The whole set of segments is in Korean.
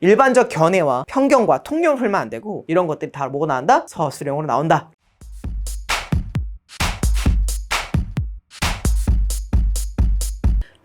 일반적 견해와 편견과 통념을 풀면 안 되고 이런 것들이 다 뭐가 나온다? 서술형으로 나온다.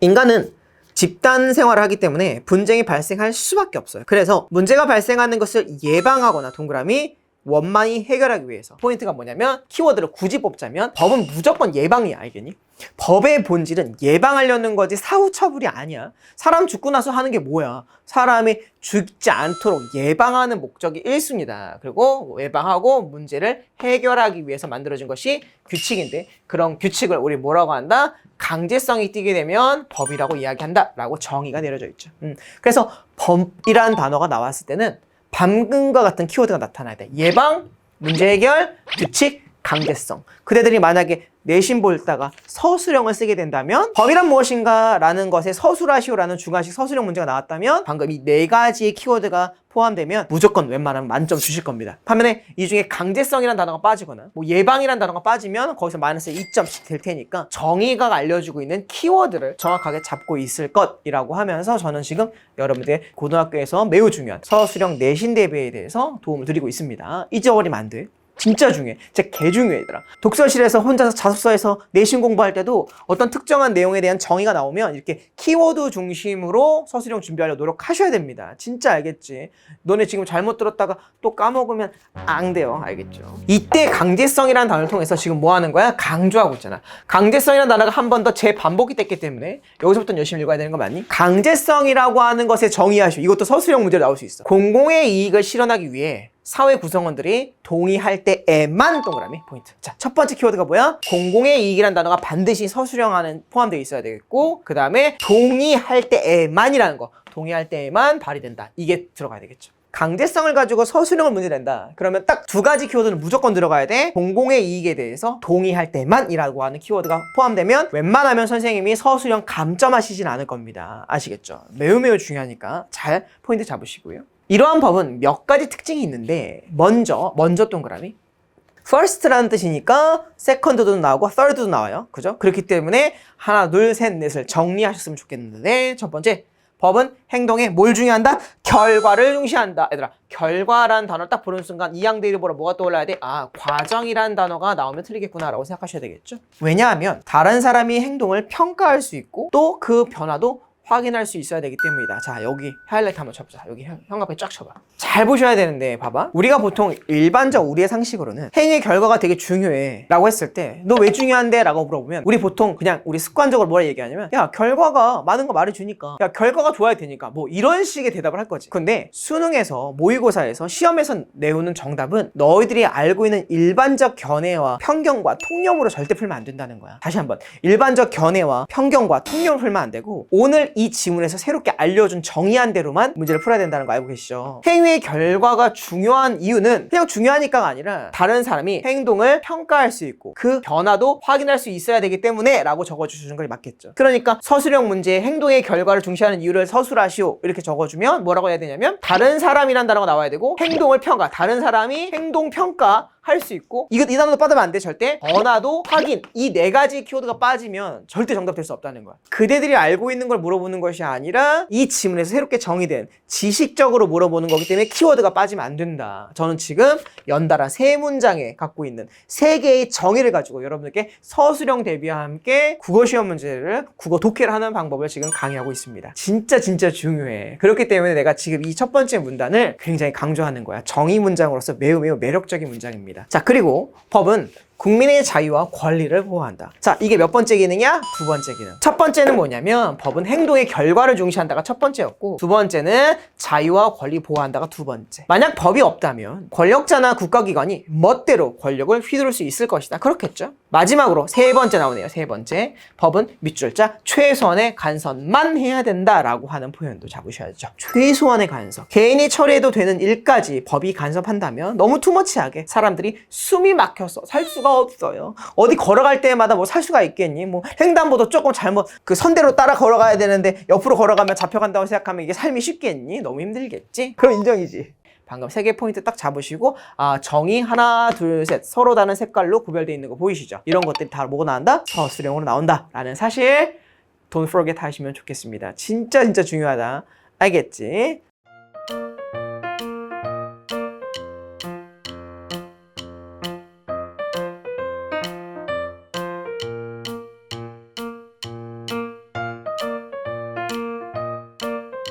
인간은 집단 생활을 하기 때문에 분쟁이 발생할 수밖에 없어요. 그래서 문제가 발생하는 것을 예방하거나 동그라미 원만히 해결하기 위해서 포인트가 뭐냐면 키워드를 굳이 뽑자면 법은 무조건 예방이야 알겠니? 법의 본질은 예방하려는 거지 사후 처벌이 아니야. 사람 죽고 나서 하는 게 뭐야? 사람이 죽지 않도록 예방하는 목적이 1순위다. 그리고 예방하고 문제를 해결하기 위해서 만들어진 것이 규칙인데 그런 규칙을 우리 뭐라고 한다? 강제성이 띄게 되면 법이라고 이야기한다. 라고 정의가 내려져 있죠. 음, 그래서 법이라는 단어가 나왔을 때는 방금과 같은 키워드가 나타나야 돼. 예방, 문제 해결, 규칙, 강제성. 그대들이 만약에 내신 볼 다가 서술형을 쓰게 된다면 법이란 무엇인가 라는 것에 서술하시오라는 중간식 서술형 문제가 나왔다면 방금 이 네 가지의 키워드가 포함되면 무조건 웬만하면 만점 주실 겁니다. 반면에 이 중에 강제성이라는 단어가 빠지거나 뭐 예방이라는 단어가 빠지면 거기서 마이너스 2점씩 될 테니까 정의가 알려주고 있는 키워드를 정확하게 잡고 있을 것이라고 하면서 저는 지금 여러분들 고등학교에서 매우 중요한 서술형 내신 대비에 대해서 도움을 드리고 있습니다. 잊어버리면 안 돼. 진짜 중요해. 진짜 개 중요해, 얘들아. 독서실에서 혼자서 자습서에서 내신 공부할 때도 어떤 특정한 내용에 대한 정의가 나오면 이렇게 키워드 중심으로 서술형 준비하려 노력하셔야 됩니다. 진짜 알겠지? 너네 지금 잘못 들었다가 또 까먹으면 안 돼요. 알겠죠? 이때 강제성이라는 단어를 통해서 지금 뭐 하는 거야? 강조하고 있잖아. 강제성이라는 단어가 한 번 더 재반복이 됐기 때문에 여기서부터 열심히 읽어야 되는 거 맞니? 강제성이라고 하는 것에 정의하시오. 이것도 서술형 문제로 나올 수 있어. 공공의 이익을 실현하기 위해 사회 구성원들이 동의할 때에만 동그라미 포인트. 자, 첫 번째 키워드가 뭐야? 공공의 이익이라는 단어가 반드시 서술형 안에 포함되어 있어야 되겠고, 그 다음에 동의할 때에만이라는 거. 동의할 때에만 발휘된다. 이게 들어가야 되겠죠. 강제성을 가지고 서술형을 문제 낸다. 그러면 딱 두 가지 키워드는 무조건 들어가야 돼. 공공의 이익에 대해서 동의할 때만이라고 하는 키워드가 포함되면 웬만하면 선생님이 서술형 감점하시진 않을 겁니다. 아시겠죠? 매우 매우 중요하니까 잘 포인트 잡으시고요. 이러한 법은 몇 가지 특징이 있는데 먼저 먼저 동그라미 first라는 뜻이니까 second도 나오고 third도 나와요. 그죠? 그렇기 때문에 하나, 둘, 셋, 넷을 정리하셨으면 좋겠는데 첫 번째 법은 행동에 뭘 중요한다? 결과를 중시한다. 얘들아, 결과라는 단어를 딱 보는 순간 이양대를 보러 뭐가 떠올라야 돼? 아, 과정이라는 단어가 나오면 틀리겠구나라고 생각하셔야 되겠죠? 왜냐하면 다른 사람이 행동을 평가할 수 있고 또 그 변화도 확인할 수 있어야 되기 때문이다. 자, 여기 하이라이트 한번 쳐보자. 여기 형- 형광펜 쫙 쳐봐. 잘 보셔야 되는데, 봐봐. 우리가 보통 일반적 우리의 상식으로는 행위의 결과가 되게 중요해. 라고 했을 때, 너 왜 중요한데? 라고 물어보면, 우리 보통 그냥 우리 습관적으로 뭐라 얘기하냐면, 야, 결과가 많은 거 말해주니까, 야, 결과가 좋아야 되니까, 뭐 이런 식의 대답을 할 거지. 근데 수능에서, 모의고사에서, 시험에서 내오는 정답은 너희들이 알고 있는 일반적 견해와 편견과 통념으로 절대 풀면 안 된다는 거야. 다시 한번. 일반적 견해와 편견과 통념을 풀면 안 되고, 오늘 이 지문에서 새롭게 알려준 정의한 대로만 문제를 풀어야 된다는 거 알고 계시죠? 행위의 결과가 중요한 이유는 그냥 중요하니까가 아니라 다른 사람이 행동을 평가할 수 있고 그 변화도 확인할 수 있어야 되기 때문에 라고 적어주시는 걸 맞겠죠. 그러니까 서술형 문제에 행동의 결과를 중시하는 이유를 서술하시오 이렇게 적어주면 뭐라고 해야 되냐면 다른 사람이란 단어가 나와야 되고 행동을 평가 다른 사람이 행동 평가 할 수 있고 이거 이 단어도 빠지면 안 돼 절대. 변화도 확인. 이 네 가지 키워드가 빠지면 절대 정답 될 수 없다는 거야. 그대들이 알고 있는 걸 물어보는 것이 아니라 이 지문에서 새롭게 정의된 지식적으로 물어보는 거기 때문에 키워드가 빠지면 안 된다. 저는 지금 연달아 세 문장에 갖고 있는 세 개의 정의를 가지고 여러분들께 서술형 대비와 함께 국어 시험 문제를 국어 독해를 하는 방법을 지금 강의하고 있습니다. 진짜 진짜 중요해. 그렇기 때문에 내가 지금 이 첫 번째 문단을 굉장히 강조하는 거야. 정의 문장으로서 매우 매우 매력적인 문장입니다 자 그리고 법은 국민의 자유와 권리를 보호한다. 자, 이게 몇 번째 기능이야? 두 번째 기능. 첫 번째는 뭐냐면 법은 행동의 결과를 중시한다가 첫 번째였고 두 번째는 자유와 권리 보호한다가 두 번째. 만약 법이 없다면 권력자나 국가기관이 멋대로 권력을 휘두를 수 있을 것이다. 그렇겠죠? 마지막으로 세 번째 나오네요. 세 번째. 법은 밑줄자 최소한의 간선만 해야 된다라고 하는 표현도 잡으셔야죠. 최소한의 간섭. 개인이 처리해도 되는 일까지 법이 간섭한다면 너무 투머치하게 사람들이 숨이 막혀서 살 수가 없어요. 어디 걸어갈 때마다 뭐 살 수가 있겠니? 뭐 횡단보도 조금 잘못 그 선대로 따라 걸어가야 되는데 옆으로 걸어가면 잡혀간다고 생각하면 이게 삶이 쉽겠니? 너무 힘들겠지? 그럼 인정이지. 방금 세 개 포인트 딱 잡으시고 아 정의 하나 둘 셋 서로 다른 색깔로 구별되어 있는 거 보이시죠? 이런 것들이 다 뭐고 나온다? 서술형으로 나온다 라는 사실 don't forget 하시면 좋겠습니다. 진짜 진짜 중요하다. 알겠지?